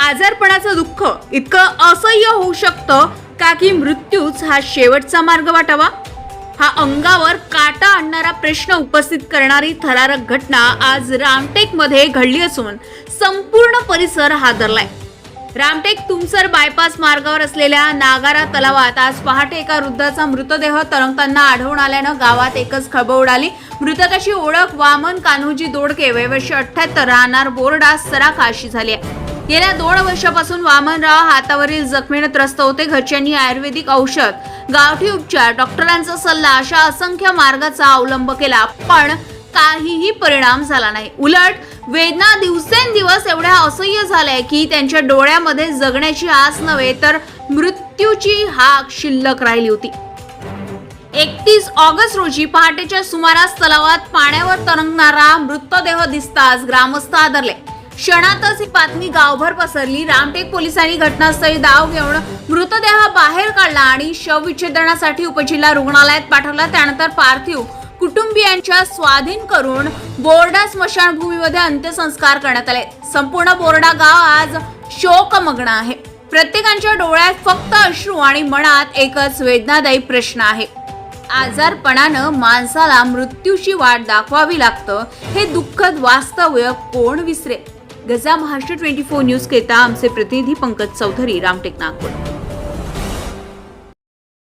आजारपणाचं दुःख इतकं असह्य होऊ शकतं का की मृत्यूच हा शेवटचा मार्ग वाटावा? हा अंगावर काटा आणणारा प्रश्न उपस्थित करणारी थरारक घटना आज रामटेकमध्ये घडली असून संपूर्ण परिसर हादरलाय. रामटेक तुमसर बायपास मार्गावर असलेल्या नागारा तलावात आज पहाटे एका वृद्धाचा मृतदेह तरंगताना आढळून आल्यानं गावात एकच खळबळ उडाली. मृतकाची ओळख वामन कान्होजी दोडके वयवर्ष अठ्ठ्याहत्तर राहणार बोर्डा सराखा अशी झाली आहे. गेल्या दोन वर्षापासून वामनराव हातावरील जखमीने त्रस्त होते. घरच्यांनी आयुर्वेदिक औषध गावठी उपचार डॉक्टरांचा सल्ला अशा असंख्य मार्गाचा अवलंब केला. पण काहीही परिणाम झाला नाही. उलट वेदना दिवसेंदिवस एवढ्या असह्य झाल्या की त्यांच्या डोळ्यामध्ये जगण्याची आस नव्हे तर मृत्यूची हाक शिल्लक राहिली होती. एकतीस ऑगस्ट रोजी पहाटेच्या सुमारास तलावात पाण्यावर तरंगणारा मृतदेह दिसताच ग्रामस्थ आदरले. क्षणातच ही बातमी गावभर पसरली. रामटेक पोलिसांनी घटनास्थळी धाव घेऊन मृतदेह बाहेर काढला आणि शवविच्छेदनासाठी उपजिल्हा रुग्णालयात पाठवला. त्यानंतर पार्थिव कुटुंबियांच्या स्वाधीन करून बोर्डा स्मशानभूमीमध्ये अंत्यसंस्कार करण्यात आले. संपूर्ण बोर्डा गाव आज शोकमग्न आहे. प्रत्येकाच्या डोळ्यात फक्त अश्रू आणि मनात एकच वेदनादायी प्रश्न आहे. आजारपणानं माणसाला मृत्यूची वाट दाखवावी लागतं हे दुःखद वास्तव्य कोण विसरे गजा महाराष्ट्र ट्वेंटी फोर न्यूज करिता आमचे प्रतिनिधी पंकज चौधरी रामटेक नागपूर.